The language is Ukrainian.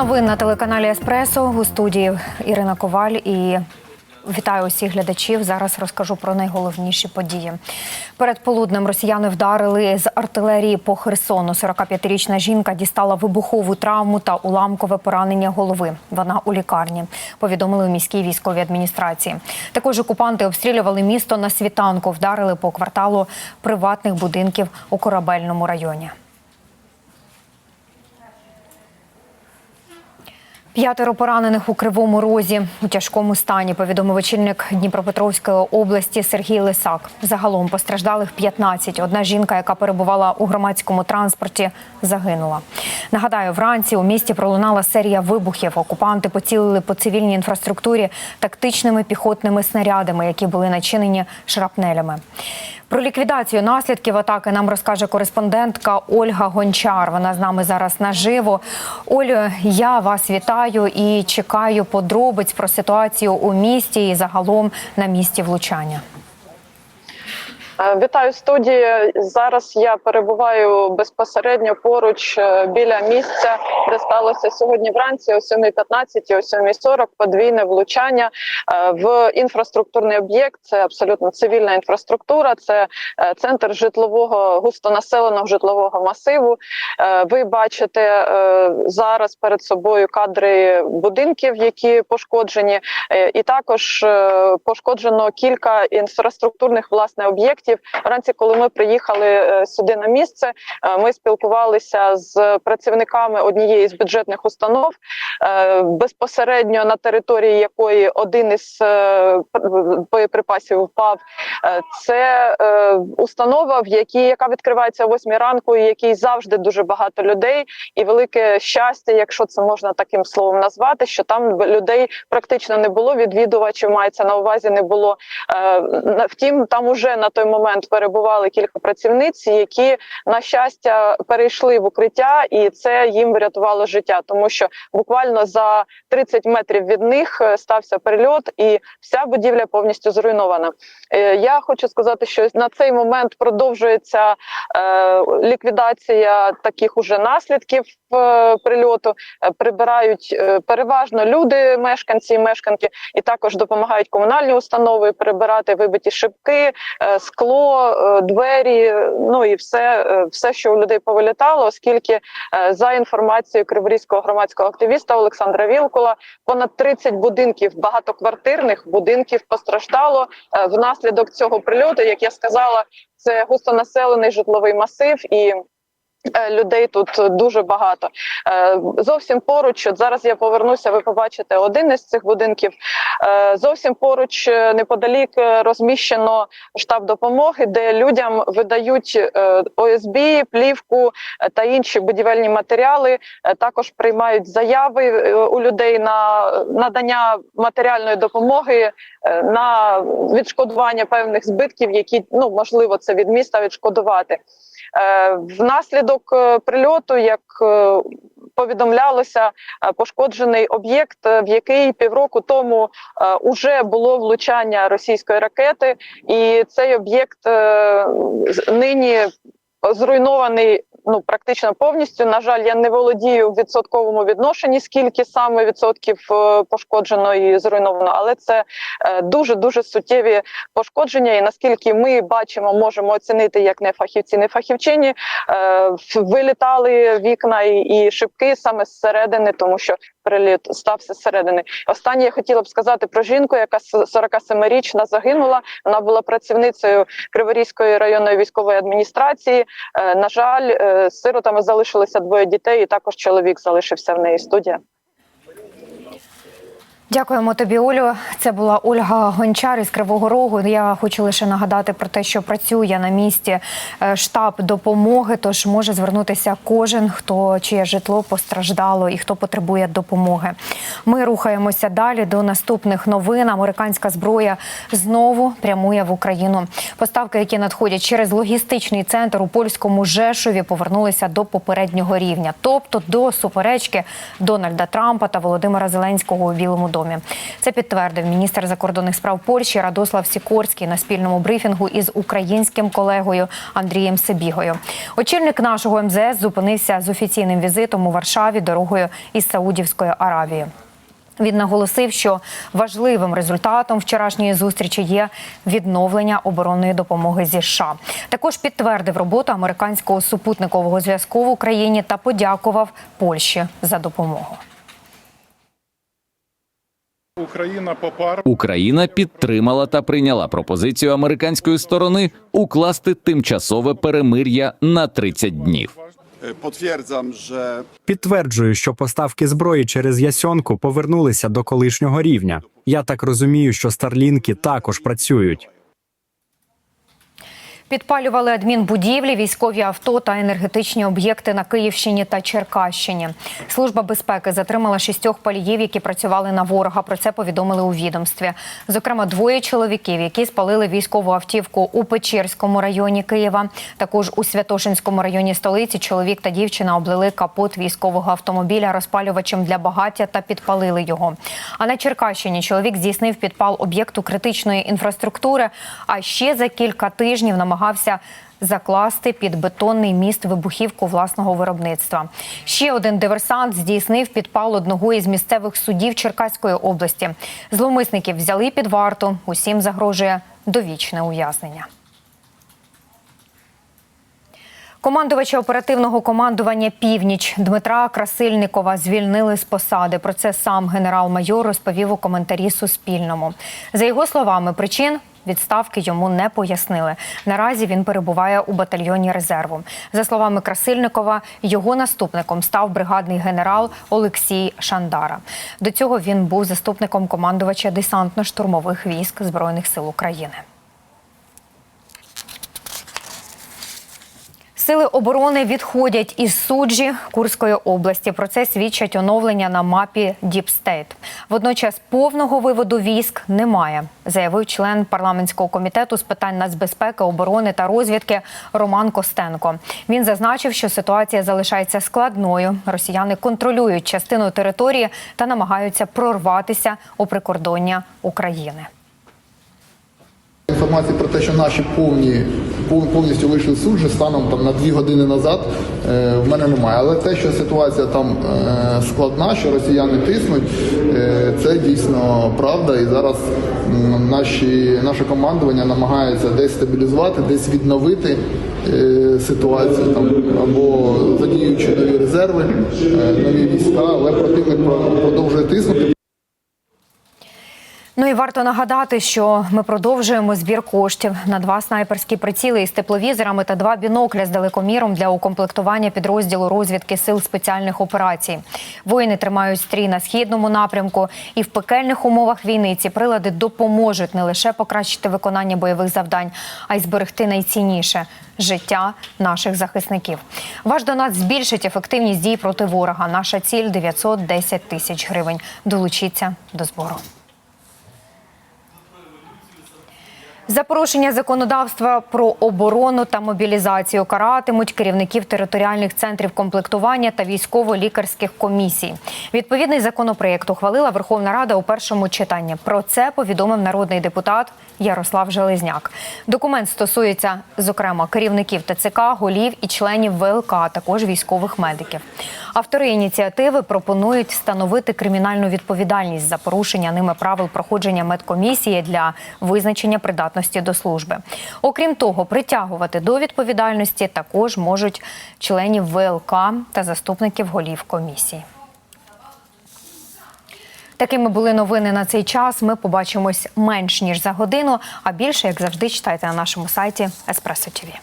новин на телеканалі Еспресо у студії Ірина Коваль і. Вітаю усіх глядачів. Зараз розкажу про найголовніші події. Перед полуднем росіяни вдарили з артилерії по Херсону. 45-річна жінка дістала вибухову травму та уламкове поранення голови. Вона у лікарні. Повідомили у міській військовій адміністрації. Також окупанти обстрілювали місто на світанку, вдарили по кварталу приватних будинків у корабельному районі. П'ятеро поранених у кривому розі у тяжкому стані. Повідомив очільник Дніпропетровської області Сергій Лисак. Загалом постраждалих 15. Одна жінка, яка перебувала у громадському транспорті, загинула. Нагадаю, вранці у місті пролунала серія вибухів. Окупанти поцілили по цивільній інфраструктурі тактичними піхотними снарядами, які були начинені шрапнелями. Про ліквідацію наслідків атаки нам розкаже кореспондентка Ольга Гончар. Вона з нами зараз наживо. Олю, я вас вітаю і чекаю подробиць про ситуацію у місті і загалом на місці влучання. Е, Вітаю студії. Зараз я перебуваю безпосередньо поруч е, біля місця, де сталося сьогодні вранці о 7.15 і о 7.40 подвійне влучання е, в інфраструктурний об'єкт. Це абсолютно цивільна інфраструктура. Це центр житлового густонаселеного житлового масиву. Ви бачите зараз перед собою кадри будинків, які пошкоджені, і також пошкоджено кілька інфраструктурних власне об'єктів. Вранці, коли ми приїхали е, сюди на місце, е, ми спілкувалися з працівниками однієї з бюджетних установ е, безпосередньо на території якої один із боєприпасів впав. Це установа, в якій яка відкривається о 8 ранку, і якій завжди дуже багато людей, і велике щастя, якщо це можна таким словом назвати, що там людей практично не було. Відвідувачів мається на увазі, не було. Втім, там уже на той момент перебували кілька працівниць, які на щастя перейшли в укриття, і це їм врятувало життя, тому що буквально за 30 метрів від них е, стався перельот, і вся будівля повністю зруйнована. Е, Я хочу сказати, що на цей момент продовжується е, ліквідація таких уже наслідків прильоту. Прибирають переважно люди, мешканці і мешканки, і також допомагають комунальні установи прибирати вибиті шибки, скло, е, двері. Ну і все, е, все, що у людей повилітало, оскільки е, за інформацією криворізького громадського активіста Олександра Вілкула, понад 30 будинків багатоквартирних будинків постраждало внаслідок цього прильоту. Як я сказала, це густонаселений житловий масив і. Е, Людей тут дуже багато. Е, Зовсім поруч, от зараз я повернуся. Ви побачите один із цих будинків. Е, Зовсім поруч, е, неподалік, е, розміщено штаб допомоги, де людям видають е, ОСБ, плівку е, та інші будівельні матеріали. Е, Також приймають заяви е, у людей на надання матеріальної допомоги е, на відшкодування певних збитків, які ну можливо це від міста відшкодувати. Е, Внаслідок е, прильоту, як е, повідомлялося, пошкоджений об'єкт, в який півроку тому вже було влучання російської ракети, і цей об'єкт нині зруйнований. Ну, практично повністю. На жаль, я не володію в відсотковому відношенні, скільки саме відсотків е, пошкоджено і зруйновано, але це дуже дуже суттєві пошкодження. І наскільки ми бачимо, можемо оцінити як не фахівці, не фахівчині, е, вилітали вікна і шибки саме зсередини, тому що приліт стався зсередини. Останнє я хотіла б сказати про жінку, яка с- 47-річна загинула. Вона була працівницею Криворізької районної військової адміністрації. Е, На жаль, е, з сиротами залишилося двоє дітей, і також чоловік залишився в неї студія. Дякуємо тобі, Олю. Це була Ольга Гончар із Кривого Рогу. Я хочу лише нагадати про те, що працює на місці е, штаб допомоги. Тож може звернутися кожен, хто чиє житло постраждало і хто потребує допомоги. Ми рухаємося далі до наступних новин. Американська зброя знову прямує в Україну. Поставки, які надходять через логістичний центр у польському Жешові, повернулися до попереднього рівня, тобто до суперечки Дональда Трампа та Володимира Зеленського у Білому домі. Це підтвердив міністр закордонних справ Польщі Радослав Сікорський на спільному брифінгу із українським колегою Андрієм Сибігою. Очільник нашого МЗС зупинився з офіційним візитом у Варшаві дорогою із Саудівської Аравії. Він наголосив, що важливим результатом вчорашньої зустрічі є відновлення оборонної допомоги зі США. Також підтвердив роботу американського супутникового зв'язку в Україні та подякував Польщі за допомогу. Україна попар Україна підтримала та прийняла пропозицію американської сторони укласти тимчасове перемир'я на 30 днів. E, Підтверджую, що поставки зброї через Ясьонку повернулися до колишнього рівня. Я так розумію, що старлінки також працюють. Підпалювали адмінбудівлі, військові авто та енергетичні об'єкти на Київщині та Черкащині. Служба безпеки затримала шістьох паліїв, які працювали на ворога. Про це повідомили у відомстві. Зокрема, двоє чоловіків, які спалили військову автівку у Печерському районі Києва. Також у Святошинському районі столиці чоловік та дівчина облили капот військового автомобіля розпалювачем для багаття та підпалили його. А на Черкащині чоловік здійснив підпал об'єкту критичної інфраструктури. А ще за кілька тижнів намагався закласти під бетонний міст вибухівку власного виробництва. Ще один диверсант здійснив підпал одного із місцевих судів Черкаської області. Зловмисників взяли під варту. Усім загрожує довічне ув'язнення. Командувача оперативного командування Північ Дмитра Красильникова звільнили з посади. Про це сам генерал-майор розповів у коментарі Суспільному. За його словами, причин відставки йому не пояснили. Наразі він перебуває у батальйоні резерву. За словами Красильникова, його наступником став бригадний генерал Олексій Шандара. До цього він був заступником командувача десантно-штурмових військ Збройних сил України. Сили оборони відходять із суджі Курської області. Про це свідчать оновлення на мапі Діпстейт. Водночас повного виводу військ немає, заявив член парламентського комітету з питань нацбезпеки, оборони та розвідки Роман Костенко. Він зазначив, що ситуація залишається складною. Росіяни контролюють частину території та намагаються прорватися у прикордоння України. Інформації про те, що наші повні повністю вийшли з суджі станом там на дві години назад, е, в мене немає. Але те, що ситуація там е, складна, що росіяни тиснуть, е, це дійсно правда. І зараз наші наше командування намагається десь стабілізувати, десь відновити ситуацію там або задіючи нові резерви, нові війська, але противник продовжує тиснути. Ну і варто нагадати, що ми продовжуємо збір коштів на два снайперські приціли із тепловізорами та два бінокля з далекоміром для укомплектування підрозділу розвідки сил спеціальних операцій. Воїни тримають стрій на східному напрямку, і в пекельних умовах війни ці прилади допоможуть не лише покращити виконання бойових завдань, а й зберегти найцінніше життя наших захисників. Ваш донат збільшить ефективність дій проти ворога. Наша ціль 910 тисяч гривень. Долучіться до збору. За порушення законодавства про оборону та мобілізацію каратимуть керівників територіальних центрів комплектування та військово-лікарських комісій. Відповідний законопроєкт ухвалила Верховна Рада у першому читанні. Про це повідомив народний депутат Ярослав Железняк. Документ стосується, зокрема, керівників ТЦК, голів і членів ВЛК, а також військових медиків. Автори ініціативи пропонують встановити кримінальну відповідальність за порушення ними правил проходження медкомісії для визначення придатності до служби. Окрім того, притягувати до відповідальності також можуть членів ВЛК та заступників голів комісії. Такими були новини на цей час. Ми побачимось менш ніж за годину. А більше, як завжди, читайте на нашому сайті Еспресо ТІВІ.